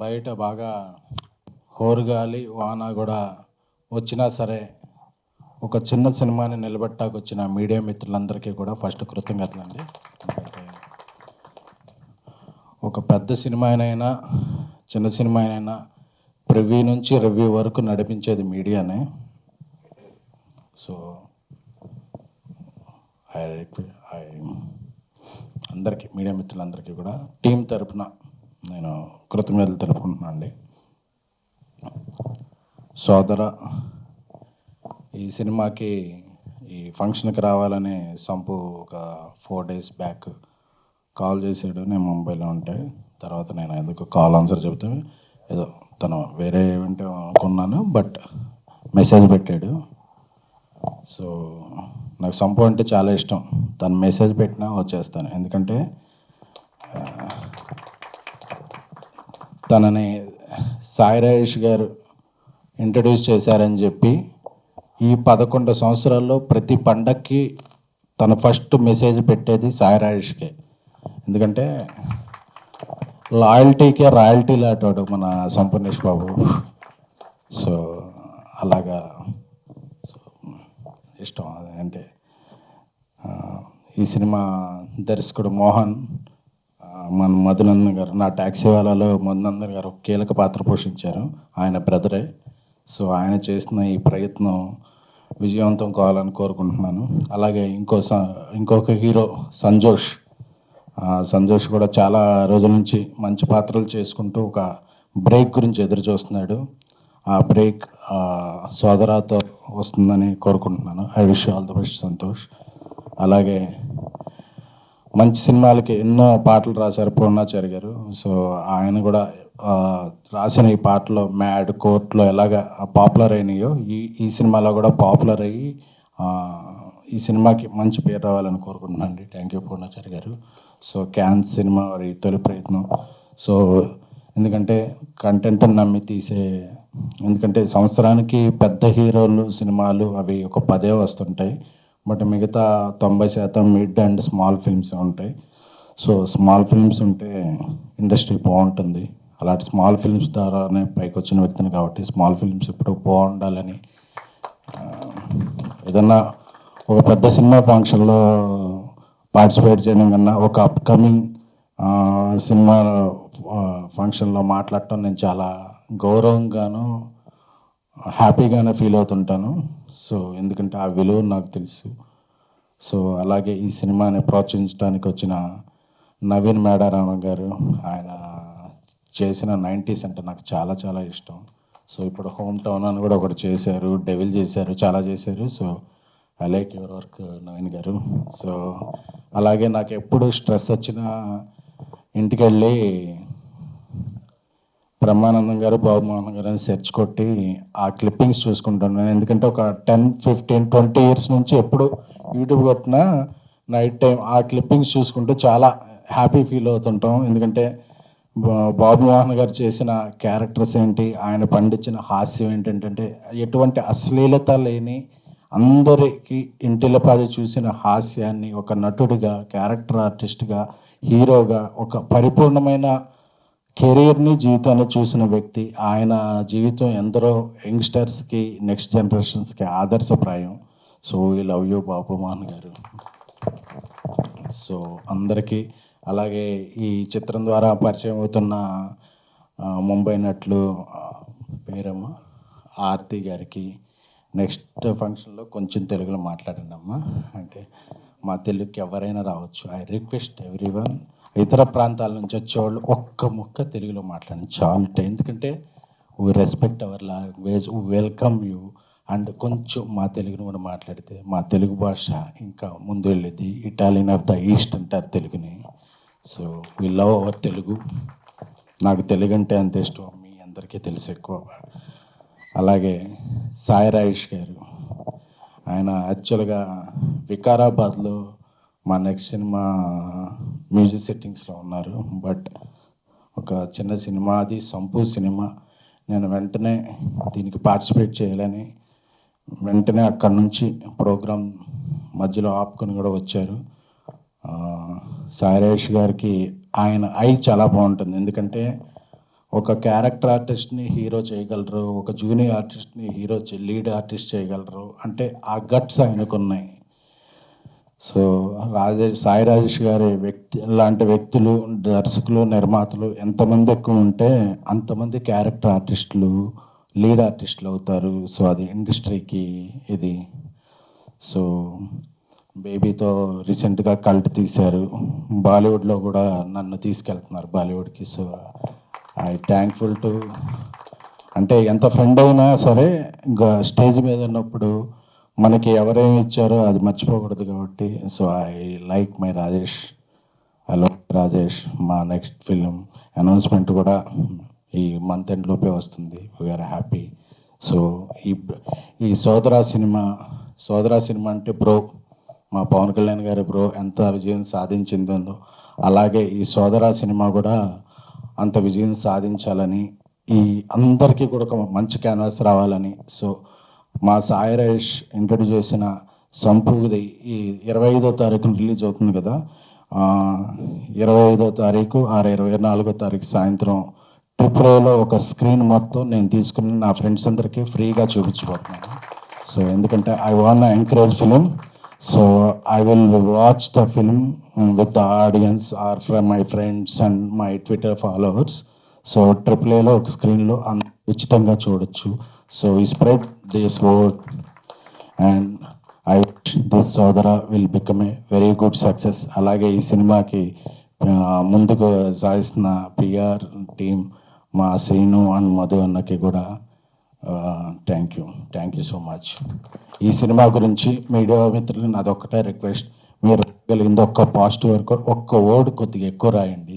బయట బాగా హోరుగాలి వాన కూడా వచ్చినా సరే ఒక చిన్న సినిమాని నిలబెట్టాకు వచ్చిన మీడియా మిత్రులందరికీ కూడా ఫస్ట్ కృతజ్ఞతలు అండి ఒక పెద్ద సినిమా అయినా చిన్న సినిమా అయినా ప్రివ్యూ నుంచి రివ్యూ వరకు నడిపించేది మీడియానే. సో ఐ ఐ అందరికీ మీడియా మిత్రులందరికీ కూడా టీం తరపున నేను కృతజ్ఞతలు తెలుపుకుంటున్నాను అండి. సోదర ఈ సినిమాకి ఈ ఫంక్షన్కి రావాలని సంపు ఒక ఫోర్ డేస్ బ్యాక్ కాల్ చేసాడు. నేను ముంబైలో ఉంటే తర్వాత నేను ఎందుకు కాల్ ఆన్సర్ చెబితే ఏదో తను వేరే ఈవెంట్ అనుకున్నాను బట్ మెసేజ్ పెట్టాడు. సో నాకు సంపు అంటే చాలా ఇష్టం. తను మెసేజ్ పెట్టినా వచ్చేస్తాను. ఎందుకంటే తనని సాయి రాజేష్ గారు ఇంట్రడ్యూస్ చేశారని చెప్పి ఈ పదకొండు సంవత్సరాల్లో ప్రతి పండక్కి తను ఫస్ట్ మెసేజ్ పెట్టేది సాయిరాజేష్కే. ఎందుకంటే లాయల్టీకే రాయల్టీ లాంటాడు మన సంపూర్ణేష్ బాబు. సో అలాగా. ఇష్టం అంటే ఈ సినిమా దర్శకుడు మోహన్ మన మధునందన్ గారు నా ట్యాక్సీ వాళ్ళలో మధునందన్ గారు ఒక కీలక పాత్ర పోషించారు. ఆయన బ్రదరే. సో ఆయన చేసిన ఈ ప్రయత్నం విజయవంతం కావాలని కోరుకుంటున్నాను. అలాగే ఇంకో స- ఇంకొక హీరో సంజోష్. సంతోష్ కూడా చాలా రోజుల నుంచి మంచి పాత్రలు చేసుకుంటూ ఒక బ్రేక్ గురించి ఎదురు చూస్తున్నాడు. ఆ బ్రేక్ సోదరాతో వస్తుందని కోరుకుంటున్నాను. I wish all the best Santosh. అలాగే మంచి సినిమాలకి ఎన్నో పాటలు రాశారు పూర్ణాచారి గారు. సో ఆయన కూడా రాసిన ఈ పాటలు మ్యాడ్ కోర్ట్లో ఎలాగ పాపులర్ అయినాయో ఈ ఈ సినిమాలో కూడా పాపులర్ అయ్యి ఈ సినిమాకి మంచి పేరు రావాలని కోరుకుంటున్నాను అండి. థ్యాంక్ యూ పూర్ణాచారి గారు. సో క్యాన్స్ సినిమా వారి తొలి ప్రయత్నం. సో ఎందుకంటే కంటెంట్ నమ్మి తీసే ఎందుకంటే సంవత్సరానికి పెద్ద హీరోలు సినిమాలు అవి ఒక పదే వస్తుంటాయి. బట్ మిగతా తొంభై శాతం మిడ్ అండ్ స్మాల్ ఫిల్మ్స్ ఉంటాయి. సో స్మాల్ ఫిల్మ్స్ ఉంటే ఇండస్ట్రీ బాగుంటుంది. అలాంటి స్మాల్ ఫిల్మ్స్ ద్వారానే పైకి వచ్చిన వ్యక్తిని కాబట్టి స్మాల్ ఫిల్మ్స్ ఎప్పుడు బాగుండాలని ఏదన్నా ఒక పెద్ద సినిమా ఫంక్షన్లో పార్టిసిపేట్ చేయడం కన్నా ఒక అప్కమింగ్ సినిమా ఫంక్షన్లో మాట్లాడటం నేను చాలా గౌరవంగాను హ్యాపీగానే ఫీల్ అవుతుంటాను. సో ఎందుకంటే ఆ విలువ నాకు తెలుసు. సో అలాగే ఈ సినిమాని ప్రోత్సహించడానికి వచ్చిన నవీన్ మేడారామ గారు ఆయన చేసిన నైంటీస్ అంటే నాకు చాలా చాలా ఇష్టం. సో ఇప్పుడు హోమ్ టౌన్ అని కూడా ఒకటి చేశారు డెవిల్ చేశారు చాలా చేశారు. So I like your work Naveen garu. So అలాగే నాకు ఎప్పుడు స్ట్రెస్ వచ్చినా ఇంటికి వెళ్ళి బ్రహ్మానందం గారు బాబు గారు అని సెర్చ్ కొట్టి ఆ క్లిప్పింగ్స్ చూసుకుంటున్నాను ఎందుకంటే ఒక టెన్ ఫిఫ్టీన్ ట్వంటీ ఇయర్స్ నుంచి ఎప్పుడు యూట్యూబ్ కొట్టినా నైట్ టైం ఆ క్లిప్పింగ్స్ చూసుకుంటూ చాలా హ్యాపీ ఫీల్ అవుతుంటాం. ఎందుకంటే బాబుమోహన్ బాబు మోహన్ గారు చేసిన క్యారెక్టర్స్ ఏంటి ఆయన పండించిన హాస్యం ఏంటంటే ఎటువంటి అశ్లీలత లేని అందరికి ఇంటిలపాది చూసిన హాస్యాన్ని ఒక నటుడిగా క్యారెక్టర్ ఆర్టిస్ట్గా హీరోగా ఒక పరిపూర్ణమైన కెరీర్ని జీవితాన్ని చూసిన వ్యక్తి ఆయన జీవితం ఎందరో యంగ్స్టర్స్కి నెక్స్ట్ జనరేషన్స్కి ఆదర్శప్రాయం. సో ఈ love you Babu Mohan garu. So అందరికీ అలాగే ఈ చిత్రం ద్వారా పరిచయం అవుతున్న ముంబై నట్లు పేరమ్మ పేరమ్మా ఆర్తి గారికి నెక్స్ట్ ఫంక్షన్లో కొంచెం తెలుగులో మాట్లాడండి అమ్మా అంటే మా తెలుగుకి ఎవరైనా రావచ్చు. ఐ రిక్వెస్ట్ ఎవ్రీ వన్ ఇతర ప్రాంతాల నుంచి వచ్చేవాళ్ళు ఒక్క ముక్క తెలుగులో మాట్లాడండి చాలా ఎందుకంటే we respect our language welcome you and కొంచెం మా తెలుగును కూడా మాట్లాడితే మా తెలుగు భాష ఇంకా ముందు వెళ్ళేది ఇటాలియన్ ఆఫ్ ద ఈస్ట్ అంటారు తెలుగుని. So we love our Telugu. నాకు తెలుగు అంటే అంత ఇష్టం మీ అందరికీ తెలుసు ఎక్కువ. అలాగే సాయి రాయేష్ గారు ఆయన యాక్చువల్గా వికారాబాద్లో మా నెక్స్ట్ సినిమా మ్యూజిక్ సెట్టింగ్స్లో ఉన్నారు. బట్ ఒక చిన్న సినిమా అది సంపూ సినిమా. నేను వెంటనే దీనికి పార్టిసిపేట్ చేయాలని వెంటనే అక్కడి నుంచి ప్రోగ్రాం మధ్యలో ఆపుకొని కూడా వచ్చారు. ఆ, సాయిరేష్ గారికి ఆయన ఐ చాలా బాగుంటుంది. ఎందుకంటే ఒక క్యారెక్టర్ ఆర్టిస్ట్ని హీరో చేయగలరు ఒక జూనియర్ ఆర్టిస్ట్ని హీరో లీడ్ ఆర్టిస్ట్ చేయగలరు. అంటే ఆ గట్స్ ఆయనకు ఉన్నాయి. సో రాజేష్ సాయి రాజేష్ గారి వ్యక్తి లాంటి వ్యక్తులు దర్శకులు నిర్మాతలు ఎంతమంది ఎక్కువ ఉంటే అంతమంది క్యారెక్టర్ ఆర్టిస్టులు లీడ్ ఆర్టిస్టులు అవుతారు. సో అది ఇండస్ట్రీకి ఇది. సో బేబీతో రీసెంట్గా కల్ట్ తీశారు. బాలీవుడ్లో కూడా నన్ను తీసుకెళ్తున్నారు బాలీవుడ్కి. సో ఐ థ్యాంక్ఫుల్ టు అంటే ఎంత ఫ్రెండ్ అయినా సరే ఇంకా స్టేజ్ మీద ఉన్నప్పుడు మనకి ఎవరేమి ఇచ్చారో అది మర్చిపోకూడదు కాబట్టి so I like my Rajesh hello Rajesh మా నెక్స్ట్ ఫిలిం అనౌన్స్మెంట్ కూడా ఈ మంత్ ఎండ్ లోపే వస్తుంది. వీఆర్ హ్యాపీ సో ఈ ఈ సోదరా సినిమా సోదరా సినిమా అంటే బ్రో మా పవన్ కళ్యాణ్ గారి బ్రో ఎంత విజయం సాధించిందో అలాగే ఈ సోదరా సినిమా కూడా అంత విజయం సాధించాలని ఈ అందరికీ కూడా ఒక మంచి క్యాన్వాస్ రావాలని సో మా సాయి రాజేష్ ఇంట్రడ్యూస్ చేసిన సంపూది ఈ ఇరవై ఐదో తారీఖున రిలీజ్ అవుతుంది కదా. ఇరవై ఐదో తారీఖు ఆరు ఇరవై నాలుగో తారీఖు సాయంత్రం ట్రిపుల్లో ఒక స్క్రీన్ మొత్తం నేను తీసుకుని నా ఫ్రెండ్స్ అందరికీ ఫ్రీగా చూపించబోతున్నాను. సో ఎందుకంటే I want encourage film. So I will watch the film with the audience are from my friends and my Twitter followers. So triple ఏలో ఒక స్క్రీన్లో అంత ఉచితంగా చూడొచ్చు. సో ఈ spread this word and I this Sodara will become a very good success అలాగే ఈ సినిమాకి ముందుకు సాగిస్తున్న పిఆర్ టీమ్ మా శ్రీను అండ్ మధు అన్నకి కూడా thank you thank you so much ఈ సినిమా గురించి మీడియా మిత్రులు నాదొక్కటే రిక్వెస్ట్ మీరు కలిగింది ఒక్క పాజిటివ్ వరకు ఒక్క వర్డ్ కొద్దిగా ఎక్కువ రాయండి.